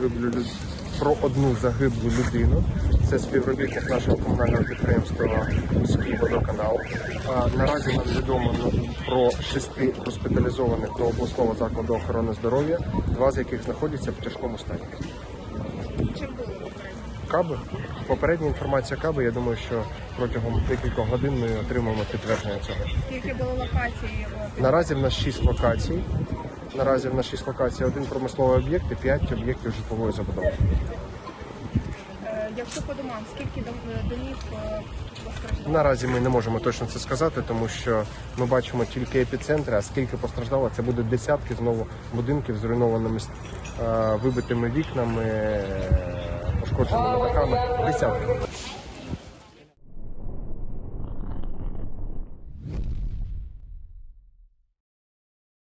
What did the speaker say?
Люд- Про одну загиблу людину. Це співробітник нашого комунального підприємства «Міський водоканал. А, Наразі нам відомо про шести госпіталізованих до обласного закладу охорони здоров'я, два з яких знаходяться в тяжкому стані. Чим були? Каби. Попередня інформація Каби. Я думаю, що протягом декількох годин ми отримаємо підтвердження цього. Скільки було локацій? Наразі в нас 6 локацій. Наразі в нас 6 локацій, один промисловий об'єкт і 5 об'єктів житлової забудови. е, Якщо по домам, скільки дом- домів е, постраждало? Наразі ми не можемо точно це сказати, тому що ми бачимо тільки епіцентри, а скільки постраждало, це буде десятки знову будинків з зруйнованими е, вибитими вікнами, е, пошкодженими дахами. Десятки.